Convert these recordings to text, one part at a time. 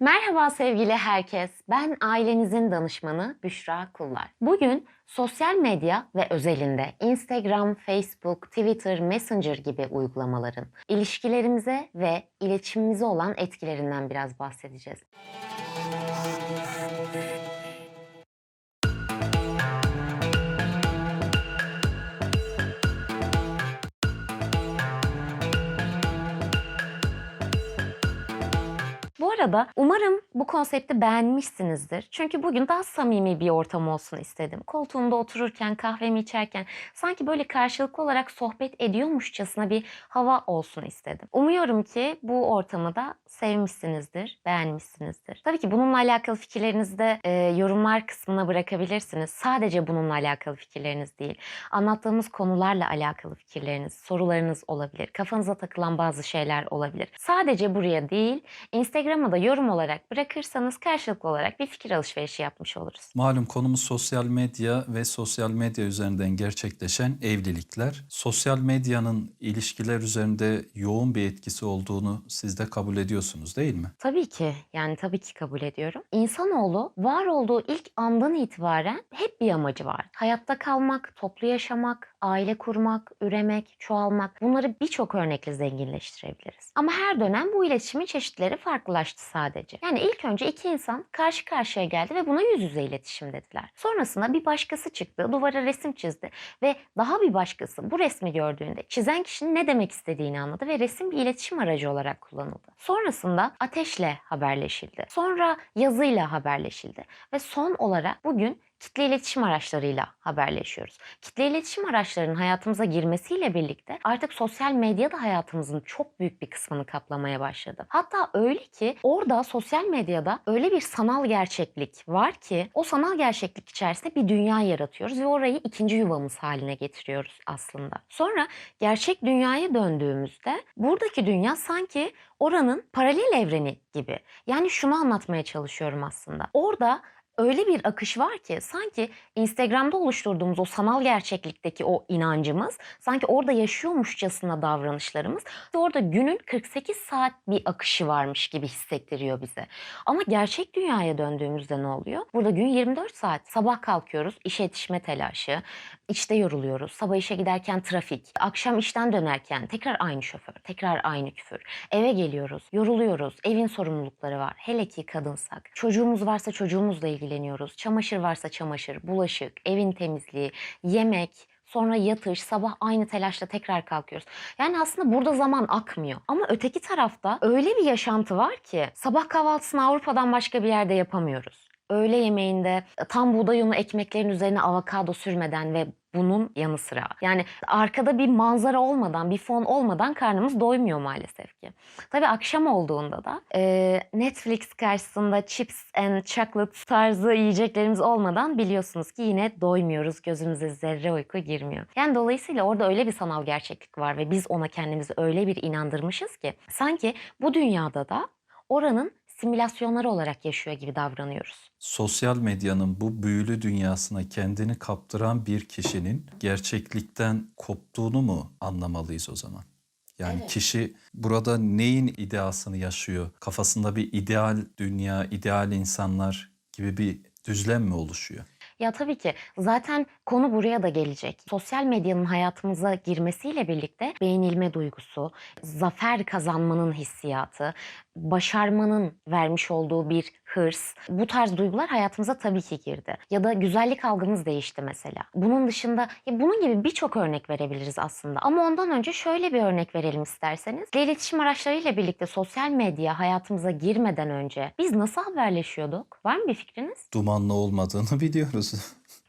Merhaba sevgili herkes. Ben ailenizin danışmanı Büşra Kullar. Bugün sosyal medya ve özelinde Instagram, Facebook, Twitter, Messenger gibi uygulamaların ilişkilerimize ve iletişimimize olan etkilerinden biraz bahsedeceğiz. Bu arada umarım bu konsepti beğenmişsinizdir. Çünkü bugün daha samimi bir ortam olsun istedim. Koltuğumda otururken, kahvemi içerken sanki böyle karşılıklı olarak sohbet ediyormuşçasına bir hava olsun istedim. Umuyorum ki bu ortamı da sevmişsinizdir, beğenmişsinizdir. Tabii ki bununla alakalı fikirlerinizi de e, yorumlar kısmına bırakabilirsiniz. Sadece bununla alakalı fikirleriniz değil. Anlattığımız konularla alakalı fikirleriniz, sorularınız olabilir. Kafanıza takılan bazı şeyler olabilir. Sadece buraya değil, Instagram'a da yorum olarak bırakırsanız karşılıklı olarak bir fikir alışverişi yapmış oluruz. Malum konumuz sosyal medya ve sosyal medya üzerinden gerçekleşen evlilikler. Sosyal medyanın ilişkiler üzerinde yoğun bir etkisi olduğunu siz de kabul ediyorsunuz değil mi? Tabii ki yani tabii ki kabul ediyorum. İnsanoğlu var olduğu ilk andan itibaren hep bir amacı var. Hayatta kalmak, toplu yaşamak, aile kurmak, üremek, çoğalmak bunları birçok örnekle zenginleştirebiliriz. Ama her dönem bu iletişimin çeşitleri farklılaştı sadece. Yani ilk önce iki insan karşı karşıya geldi ve buna yüz yüze iletişim dediler. Sonrasında bir başkası çıktı, duvara resim çizdi ve daha bir başkası bu resmi gördüğünde çizen kişinin ne demek istediğini anladı ve resim bir iletişim aracı olarak kullanıldı. Sonrasında ateşle haberleşildi. Sonra yazıyla haberleşildi ve son olarak bugün kitle iletişim araçlarıyla haberleşiyoruz. Kitle iletişim araçlarının hayatımıza girmesiyle birlikte artık sosyal medya da hayatımızın çok büyük bir kısmını kaplamaya başladı. Hatta öyle ki orada sosyal medyada öyle bir sanal gerçeklik var ki o sanal gerçeklik içerisinde bir dünya yaratıyoruz ve orayı ikinci yuvamız haline getiriyoruz aslında. Sonra gerçek dünyaya döndüğümüzde buradaki dünya sanki oranın paralel evreni gibi. Yani şunu anlatmaya çalışıyorum aslında. Orada öyle bir akış var ki sanki Instagram'da oluşturduğumuz o sanal gerçeklikteki o inancımız sanki orada yaşıyormuşçasına davranışlarımız orada günün 48 saat bir akışı varmış gibi hissettiriyor bize. Ama gerçek dünyaya döndüğümüzde ne oluyor? Burada gün 24 saat. Sabah kalkıyoruz, işe yetişme telaşı, işte yoruluyoruz. Sabah işe giderken trafik, akşam işten dönerken tekrar aynı şoför, tekrar aynı küfür. Eve geliyoruz, yoruluyoruz, evin sorumlulukları var. Hele ki kadınsak. Çocuğumuz varsa çocuğumuzla ilgileniyoruz. Çamaşır varsa çamaşır, bulaşık, evin temizliği, yemek, sonra yatış, sabah aynı telaşla tekrar kalkıyoruz. Yani aslında burada zaman akmıyor. Ama öteki tarafta öyle bir yaşantı var ki sabah kahvaltısını Avrupa'dan başka bir yerde yapamıyoruz. Öğle yemeğinde tam buğday unu ekmeklerin üzerine avokado sürmeden ve bunun yanı sıra yani arkada bir manzara olmadan, bir fon olmadan karnımız doymuyor maalesef ki. Tabii akşam olduğunda da e, Netflix karşısında chips and chocolate tarzı yiyeceklerimiz olmadan biliyorsunuz ki yine doymuyoruz. Gözümüze zerre uyku girmiyor. Yani dolayısıyla orada öyle bir sanal gerçeklik var ve biz ona kendimizi öyle bir inandırmışız ki sanki bu dünyada da oranın simülasyonları olarak yaşıyor gibi davranıyoruz. Sosyal medyanın bu büyülü dünyasına kendini kaptıran bir kişinin gerçeklikten koptuğunu mu anlamalıyız o zaman? Yani Evet. kişi burada neyin ideasını yaşıyor? Kafasında bir ideal dünya, ideal insanlar gibi bir düzlem mi oluşuyor? Ya tabii ki zaten konu buraya da gelecek. Sosyal medyanın hayatımıza girmesiyle birlikte beğenilme duygusu, zafer kazanmanın hissiyatı, başarmanın vermiş olduğu bir hırs. Bu tarz duygular hayatımıza tabii ki girdi. Ya da güzellik algımız değişti mesela. Bunun dışında ya bunun gibi birçok örnek verebiliriz aslında. Ama ondan önce şöyle bir örnek verelim isterseniz. İletişim araçlarıyla birlikte sosyal medya hayatımıza girmeden önce biz nasıl haberleşiyorduk? Var mı bir fikriniz? Dumanlı olmadığını biliyoruz.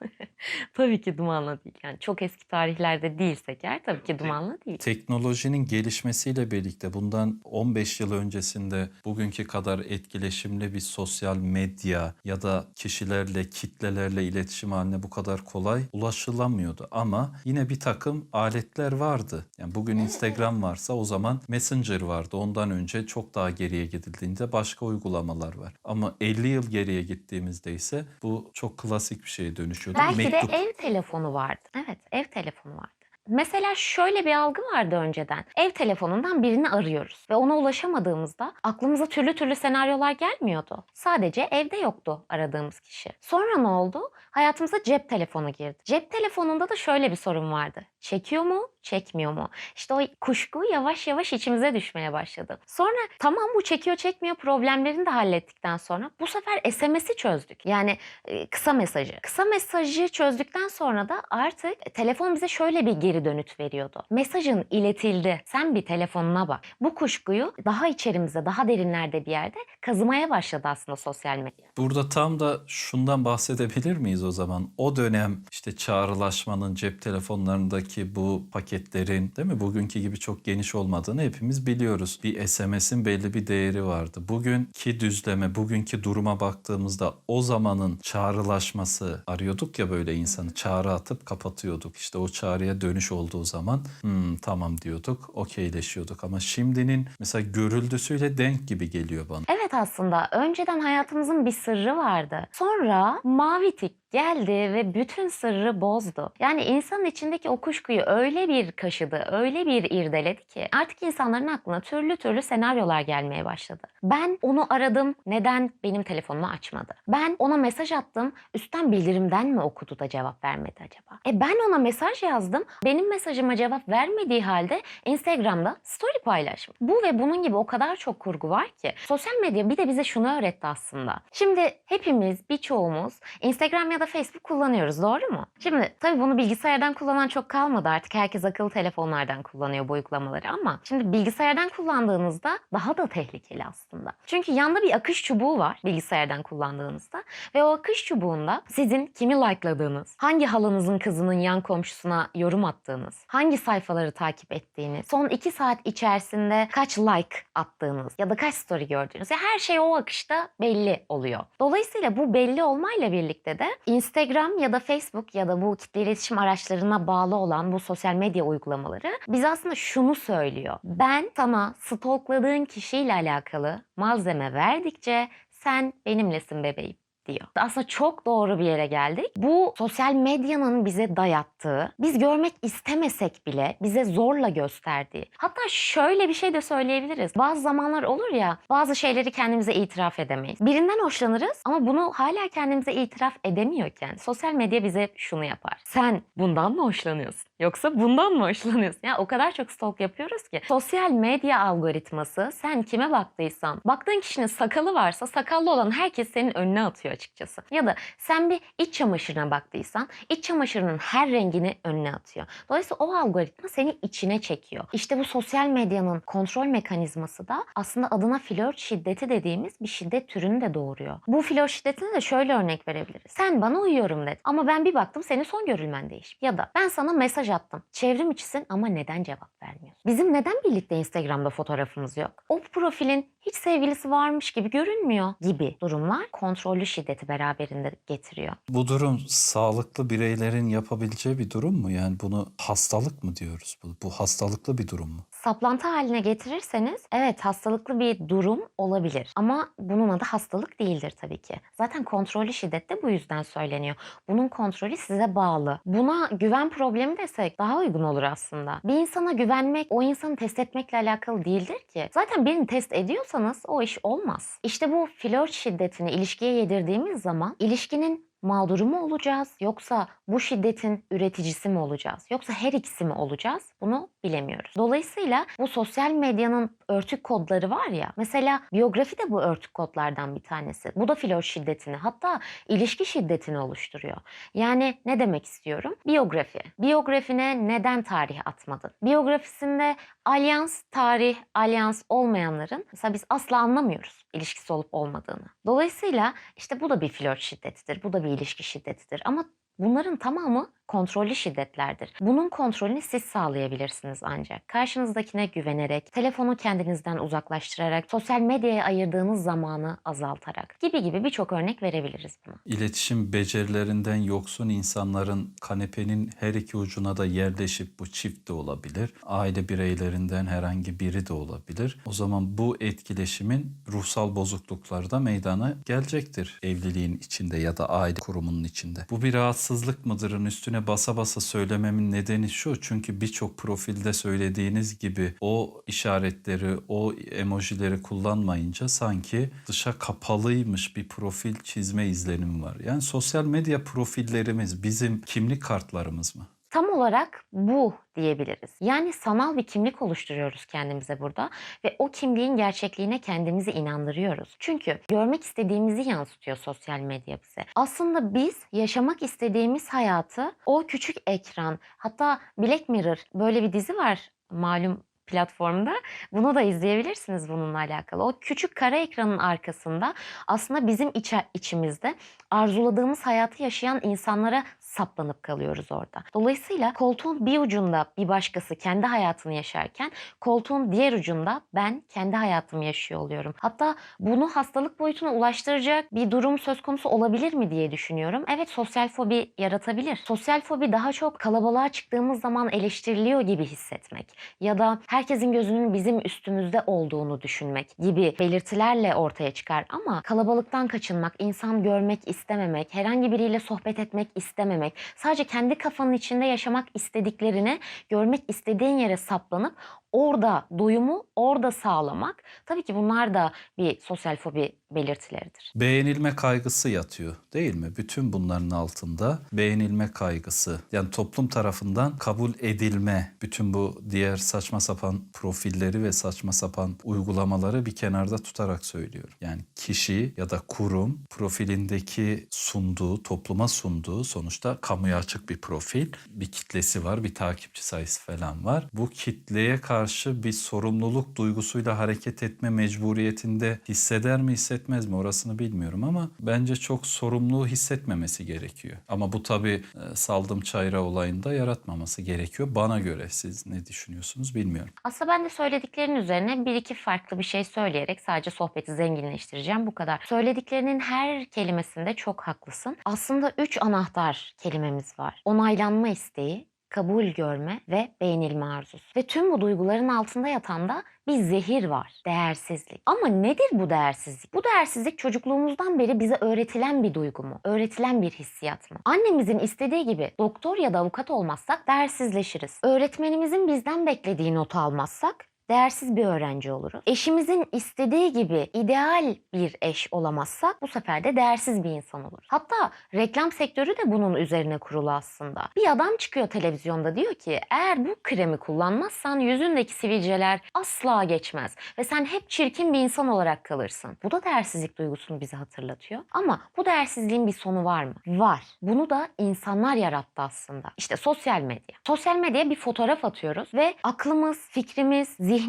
Tabii ki dumanlı değil. Yani çok eski tarihlerde değilsek eğer tabii ki dumanlı değil. Teknolojinin gelişmesiyle birlikte bundan 15 yıl öncesinde bugünkü kadar etkileşimli bir sosyal medya ya da kişilerle, kitlelerle iletişim haline bu kadar kolay ulaşılamıyordu. Ama yine bir takım aletler vardı. Yani bugün Instagram varsa o zaman Messenger vardı. Ondan önce çok daha geriye gidildiğinde başka uygulamalar var. Ama 50 yıl geriye gittiğimizde ise bu çok klasik bir şeye dönüşüyordu. Belki Mektup. de ev telefonu vardı. Evet, ev telefonu vardı. Mesela şöyle bir algı vardı önceden. Ev telefonundan birini arıyoruz ve ona ulaşamadığımızda aklımıza türlü türlü senaryolar gelmiyordu. Sadece evde yoktu aradığımız kişi. Sonra ne oldu? Hayatımıza cep telefonu girdi. Cep telefonunda da şöyle bir sorun vardı. Çekiyor mu, çekmiyor mu? İşte o kuşku yavaş yavaş içimize düşmeye başladı. Sonra tamam bu çekiyor çekmiyor problemlerini de hallettikten sonra bu sefer SMS'i çözdük. Yani e, kısa mesajı. Kısa mesajı çözdükten sonra da artık telefon bize şöyle bir geri dönüt veriyordu. Mesajın iletildi. Sen bir telefonuna bak. Bu kuşkuyu daha içerimize, daha derinlerde bir yerde kazımaya başladı aslında sosyal medya. Burada tam da şundan bahsedebilir miyiz o zaman? O dönem işte çağrılaşmanın cep telefonlarındaki bu paketlerin değil mi bugünkü gibi çok geniş olmadığını hepimiz biliyoruz. Bir SMS'in belli bir değeri vardı. Bugünkü düzleme, bugünkü duruma baktığımızda o zamanın çağrılaşması arıyorduk ya böyle insanı çağrı atıp kapatıyorduk. İşte o çağrıya dönüş olduğu zaman "Hmm, tamam diyorduk, okeyleşiyorduk. Ama şimdinin mesela görüldüsüyle denk gibi geliyor bana. Evet aslında önceden hayatımızın bir sırrı vardı. Sonra mavi tik geldi ve bütün sırrı bozdu. Yani insanın içindeki o kuşkuyu öyle bir kaşıdı, öyle bir irdeledi ki artık insanların aklına türlü türlü senaryolar gelmeye başladı. Ben onu aradım, neden benim telefonumu açmadı? Ben ona mesaj attım, üstten bildirimden mi okudu da cevap vermedi acaba? E ben ona mesaj yazdım, benim mesajıma cevap vermediği halde Instagram'da story paylaşmış. Bu ve bunun gibi o kadar çok kurgu var ki. Sosyal medya bir de bize şunu öğretti aslında. Şimdi hepimiz, birçoğumuz Instagram ya da Facebook kullanıyoruz doğru mu? Şimdi tabii bunu bilgisayardan kullanan çok kalmadı artık. Herkes akıllı telefonlardan kullanıyor bu uygulamaları ama şimdi bilgisayardan kullandığınızda daha da tehlikeli aslında. Çünkü yanda bir akış çubuğu var bilgisayardan kullandığınızda ve o akış çubuğunda sizin kimi like'ladığınız, hangi halanızın kızının yan komşusuna yorum attığınız, hangi sayfaları takip ettiğiniz, son 2 saat içerisinde kaç like attığınız ya da kaç story gördüğünüz ya her şey o akışta belli oluyor. Dolayısıyla bu belli olmayla birlikte de Instagram ya da Facebook ya da bu kitle iletişim araçlarına bağlı olan bu sosyal medya uygulamaları bize aslında şunu söylüyor. Ben sana stalkladığın kişiyle alakalı malzeme verdikçe sen benimlesin bebeğim diyor. Aslında çok doğru bir yere geldik. Bu sosyal medyanın bize dayattığı, biz görmek istemesek bile bize zorla gösterdiği. Hatta şöyle bir şey de söyleyebiliriz. Bazı zamanlar olur ya, bazı şeyleri kendimize itiraf edemeyiz. Birinden hoşlanırız ama bunu hala kendimize itiraf edemiyorken sosyal medya bize şunu yapar. Sen bundan mı hoşlanıyorsun? Yoksa bundan mı hoşlanıyorsun? Ya o kadar çok stalk yapıyoruz ki. Sosyal medya algoritması sen kime baktıysan, baktığın kişinin sakalı varsa sakallı olan herkes senin önüne atıyor açıkçası. Ya da sen bir iç çamaşırına baktıysan iç çamaşırının her rengini önüne atıyor. Dolayısıyla o algoritma seni içine çekiyor. İşte bu sosyal medyanın kontrol mekanizması da aslında adına flört şiddeti dediğimiz bir şiddet türünü de doğuruyor. Bu flört şiddetine de şöyle örnek verebiliriz. Sen bana uyuyorum dedin ama ben bir baktım senin son görülmen değişmiş. Ya da ben sana mesaj attım. Çevrim içisin ama neden cevap vermiyorsun? Bizim neden birlikte Instagram'da fotoğrafımız yok? O profilin hiç sevgilisi varmış gibi görünmüyor gibi durumlar kontrollü şiddeti beraberinde getiriyor. Bu durum sağlıklı bireylerin yapabileceği bir durum mu? Yani bunu hastalık mı diyoruz? Bu, bu hastalıklı bir durum mu? Saplantı haline getirirseniz evet hastalıklı bir durum olabilir. Ama bunun adı hastalık değildir tabii ki. Zaten kontrollü şiddet de bu yüzden söyleniyor. Bunun kontrolü size bağlı. Buna güven problemi desek daha uygun olur aslında. Bir insana güvenmek o insanı test etmekle alakalı değildir ki. Zaten birini test ediyorsanız o iş olmaz. İşte bu flört şiddetini ilişkiye yedirdiğimiz zaman ilişkinin mağduru mu olacağız yoksa bu şiddetin üreticisi mi olacağız yoksa her ikisi mi olacağız bunu bilemiyoruz. Dolayısıyla bu sosyal medyanın örtük kodları var ya mesela biyografi de bu örtük kodlardan bir tanesi. Bu da flört şiddetini hatta ilişki şiddetini oluşturuyor. Yani ne demek istiyorum? Biyografi. Biyografine neden tarih atmadın? Biyografisinde alyans, tarih, alyans olmayanların mesela biz asla anlamıyoruz ilişkisi olup olmadığını. Dolayısıyla işte bu da bir flört şiddetidir. Bu da bir ilişki şiddetidir. Ama bunların tamamı kontrollü şiddetlerdir. Bunun kontrolünü siz sağlayabilirsiniz ancak. Karşınızdakine güvenerek, telefonu kendinizden uzaklaştırarak, sosyal medyaya ayırdığınız zamanı azaltarak gibi gibi birçok örnek verebiliriz buna. İletişim becerilerinden yoksun insanların kanepenin her iki ucuna da yerleşip bu çift de olabilir. Aile bireylerinden herhangi biri de olabilir. O zaman bu etkileşimin ruhsal bozukluklarda meydana gelecektir evliliğin içinde ya da aile kurumunun içinde. Bu bir rahatsızlık rahatsızlık mıdırın üstüne basa basa söylememin nedeni şu. Çünkü birçok profilde söylediğiniz gibi o işaretleri, o emojileri kullanmayınca sanki dışa kapalıymış bir profil çizme izlenimi var. Yani sosyal medya profillerimiz bizim kimlik kartlarımız mı? Tam olarak bu diyebiliriz. Yani sanal bir kimlik oluşturuyoruz kendimize burada ve o kimliğin gerçekliğine kendimizi inandırıyoruz. Çünkü görmek istediğimizi yansıtıyor sosyal medya bize. Aslında biz yaşamak istediğimiz hayatı o küçük ekran hatta Black Mirror böyle bir dizi var malum platformda. Bunu da izleyebilirsiniz bununla alakalı. O küçük kara ekranın arkasında aslında bizim içe, içimizde arzuladığımız hayatı yaşayan insanlara saplanıp kalıyoruz orada. Dolayısıyla koltuğun bir ucunda bir başkası kendi hayatını yaşarken koltuğun diğer ucunda ben kendi hayatımı yaşıyor oluyorum. Hatta bunu hastalık boyutuna ulaştıracak bir durum söz konusu olabilir mi diye düşünüyorum. Evet sosyal fobi yaratabilir. Sosyal fobi daha çok kalabalığa çıktığımız zaman eleştiriliyor gibi hissetmek ya da herkesin gözünün bizim üstümüzde olduğunu düşünmek gibi belirtilerle ortaya çıkar ama kalabalıktan kaçınmak, insan görmek istememek, herhangi biriyle sohbet etmek istememek, sadece kendi kafanın içinde yaşamak istediklerini görmek istediğin yere saplanıp orada doyumu orada sağlamak tabii ki bunlar da bir sosyal fobi belirtileridir. Beğenilme kaygısı yatıyor değil mi? Bütün bunların altında beğenilme kaygısı. Yani toplum tarafından kabul edilme. Bütün bu diğer saçma sapan profilleri ve saçma sapan uygulamaları bir kenarda tutarak söylüyorum. Yani kişi ya da kurum profilindeki sunduğu, topluma sunduğu sonuçta kamuya açık bir profil. Bir kitlesi var, bir takipçi sayısı falan var. Bu kitleye karşı bir sorumluluk duygusuyla hareket etme mecburiyetinde hisseder mi hissetmez mi orasını bilmiyorum ama bence çok sorumluluğu hissetmemesi gerekiyor. Ama bu tabii e, saldım çayra olayında yaratmaması gerekiyor bana göre. Siz ne düşünüyorsunuz bilmiyorum. Aslında ben de söylediklerin üzerine bir iki farklı bir şey söyleyerek sadece sohbeti zenginleştireceğim bu kadar. Söylediklerinin her kelimesinde çok haklısın. Aslında üç anahtar kelimemiz var. Onaylanma isteği, kabul görme ve beğenilme arzusu. Ve tüm bu duyguların altında yatan da bir zehir var, değersizlik. Ama nedir bu değersizlik? Bu değersizlik çocukluğumuzdan beri bize öğretilen bir duygu mu? Öğretilen bir hissiyat mı? Annemizin istediği gibi doktor ya da avukat olmazsak değersizleşiriz. Öğretmenimizin bizden beklediği notu almazsak değersiz bir öğrenci oluruz. Eşimizin istediği gibi ideal bir eş olamazsak bu sefer de değersiz bir insan oluruz. Hatta reklam sektörü de bunun üzerine kurulu aslında. Bir adam çıkıyor televizyonda diyor ki eğer bu kremi kullanmazsan yüzündeki sivilceler asla geçmez ve sen hep çirkin bir insan olarak kalırsın. Bu da değersizlik duygusunu bize hatırlatıyor. Ama bu değersizliğin bir sonu var mı? Var. Bunu da insanlar yarattı aslında. İşte sosyal medya. Sosyal medyaya bir fotoğraf atıyoruz ve aklımız, fikrimiz, zihnimiz,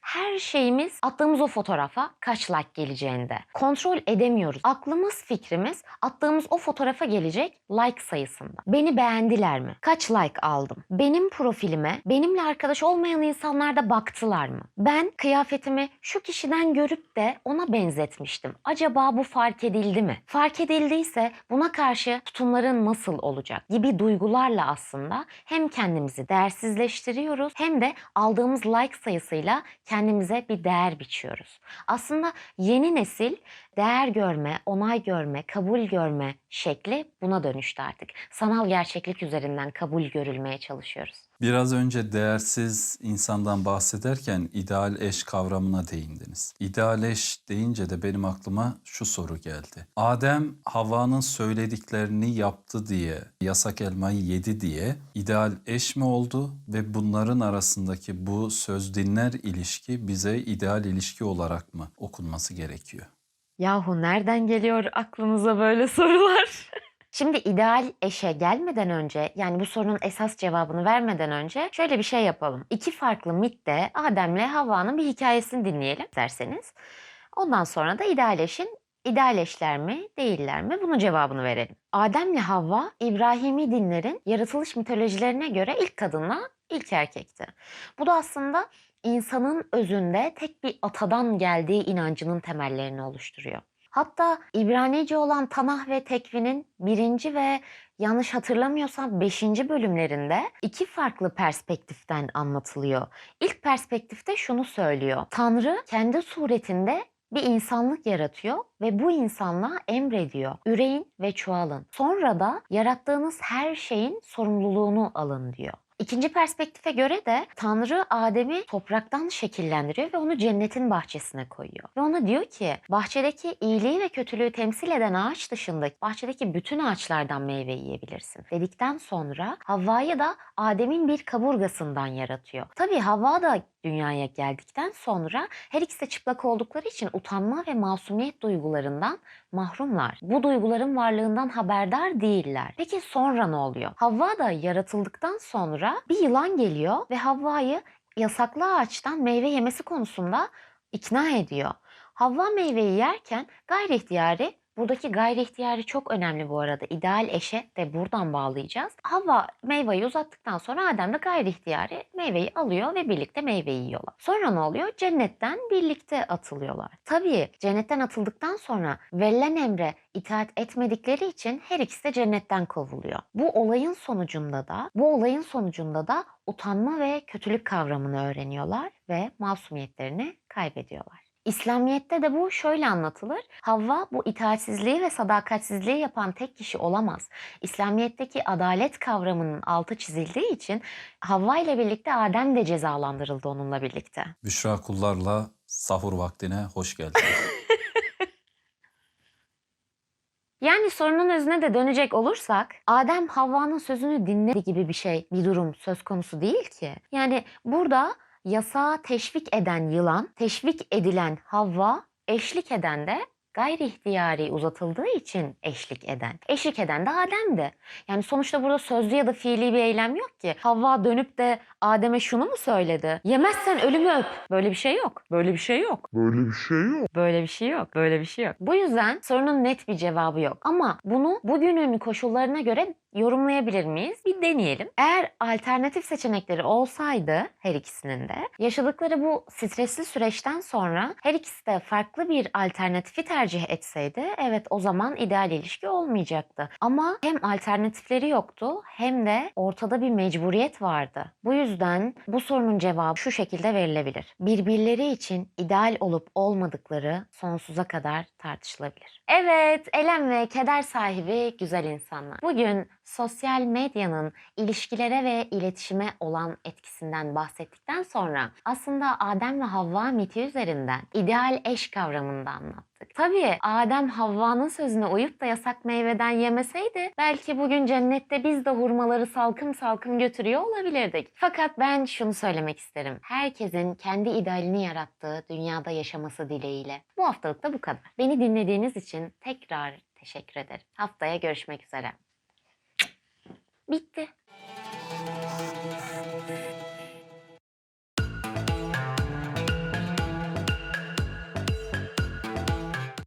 her şeyimiz attığımız o fotoğrafa kaç like geleceğinde. Kontrol edemiyoruz. Aklımız, fikrimiz attığımız o fotoğrafa gelecek like sayısında. Beni beğendiler mi? Kaç like aldım? Benim profilime benimle arkadaş olmayan insanlar da baktılar mı? Ben kıyafetimi şu kişiden görüp de ona benzetmiştim. Acaba bu fark edildi mi? Fark edildiyse buna karşı tutumların nasıl olacak gibi duygularla aslında hem kendimizi değersizleştiriyoruz hem de aldığımız like sayısıyla kendimize bir değer biçiyoruz. Aslında yeni nesil değer görme, onay görme, kabul görme şekli buna dönüştü artık. Sanal gerçeklik üzerinden kabul görülmeye çalışıyoruz. Biraz önce değersiz insandan bahsederken ideal eş kavramına değindiniz. İdeal eş deyince de benim aklıma şu soru geldi. Adem Havva'nın söylediklerini yaptı diye, yasak elmayı yedi diye ideal eş mi oldu ve bunların arasındaki bu söz dinler ilişki bize ideal ilişki olarak mı okunması gerekiyor? Yahu nereden geliyor aklınıza böyle sorular? Şimdi ideal eşe gelmeden önce yani bu sorunun esas cevabını vermeden önce şöyle bir şey yapalım. İki farklı mitte Adem'le Havva'nın bir hikayesini dinleyelim derseniz. Ondan sonra da ideal eşin ideal eşler mi değiller mi bunun cevabını verelim. Adem'le Havva İbrahimi dinlerin yaratılış mitolojilerine göre ilk kadınla ilk erkekti. Bu da aslında insanın özünde tek bir atadan geldiği inancının temellerini oluşturuyor. Hatta İbranice olan Tanah ve Tekvin'in birinci ve yanlış hatırlamıyorsam beşinci bölümlerinde iki farklı perspektiften anlatılıyor. İlk perspektifte şunu söylüyor. Tanrı kendi suretinde bir insanlık yaratıyor ve bu insanlığa emrediyor. Üreyin ve çoğalın. Sonra da yarattığınız her şeyin sorumluluğunu alın diyor. İkinci perspektife göre de Tanrı Adem'i topraktan şekillendiriyor ve onu cennetin bahçesine koyuyor. Ve ona diyor ki bahçedeki iyiliği ve kötülüğü temsil eden ağaç dışındaki bahçedeki bütün ağaçlardan meyve yiyebilirsin. Dedikten sonra Havva'yı da Adem'in bir kaburgasından yaratıyor. Tabii Havva da dünyaya geldikten sonra her ikisi de çıplak oldukları için utanma ve masumiyet duygularından mahrumlar. Bu duyguların varlığından haberdar değiller. Peki sonra ne oluyor? Havva da yaratıldıktan sonra bir yılan geliyor ve Havva'yı yasaklı ağaçtan meyve yemesi konusunda ikna ediyor. Havva meyveyi yerken gayri ihtiyari Buradaki gayri ihtiyari çok önemli bu arada. İdeal eşe de buradan bağlayacağız. Havva meyveyi uzattıktan sonra Adem de gayri ihtiyari meyveyi alıyor ve birlikte meyveyi yiyorlar. Sonra ne oluyor? Cennetten birlikte atılıyorlar. Tabii cennetten atıldıktan sonra verilen emre itaat etmedikleri için her ikisi de cennetten kovuluyor. Bu olayın sonucunda da bu olayın sonucunda da utanma ve kötülük kavramını öğreniyorlar ve masumiyetlerini kaybediyorlar. İslamiyet'te de bu şöyle anlatılır. Havva bu itaatsizliği ve sadakatsizliği yapan tek kişi olamaz. İslamiyet'teki adalet kavramının altı çizildiği için Havva ile birlikte Adem de cezalandırıldı onunla birlikte. Büşra Kullar'la sahur vaktine hoş geldiniz. Yani sorunun özüne de dönecek olursak Adem Havva'nın sözünü dinledi gibi bir şey, bir durum söz konusu değil ki. Yani burada yasağa teşvik eden yılan, teşvik edilen Havva, eşlik eden de gayri ihtiyari uzatıldığı için eşlik eden. Eşlik eden de Adem'di. Yani sonuçta burada sözlü ya da fiili bir eylem yok ki. Havva dönüp de Adem'e şunu mu söyledi? Yemezsen ölümü öp. Böyle bir şey yok. Böyle bir şey yok. Böyle bir şey yok. Böyle bir şey yok. Böyle bir şey yok. Bu yüzden sorunun net bir cevabı yok. Ama bunu bugünün koşullarına göre yorumlayabilir miyiz? Bir deneyelim. Eğer alternatif seçenekleri olsaydı her ikisinin de yaşadıkları bu stresli süreçten sonra her ikisi de farklı bir alternatifi tercih etseydi evet o zaman ideal ilişki olmayacaktı. Ama hem alternatifleri yoktu hem de ortada bir mecburiyet vardı. Bu yüzden bu sorunun cevabı şu şekilde verilebilir. Birbirleri için ideal olup olmadıkları sonsuza kadar tartışılabilir. Evet, elem ve keder sahibi güzel insanlar. Bugün sosyal medyanın ilişkilere ve iletişime olan etkisinden bahsettikten sonra aslında Adem ve Havva miti üzerinden ideal eş kavramını da anlattık. Tabii Adem Havva'nın sözüne uyup da yasak meyveden yemeseydi belki bugün cennette biz de hurmaları salkım salkım götürüyor olabilirdik. Fakat ben şunu söylemek isterim. Herkesin kendi idealini yarattığı dünyada yaşaması dileğiyle. Bu haftalık da bu kadar. Beni dinlediğiniz için tekrar teşekkür ederim. Haftaya görüşmek üzere. 見て。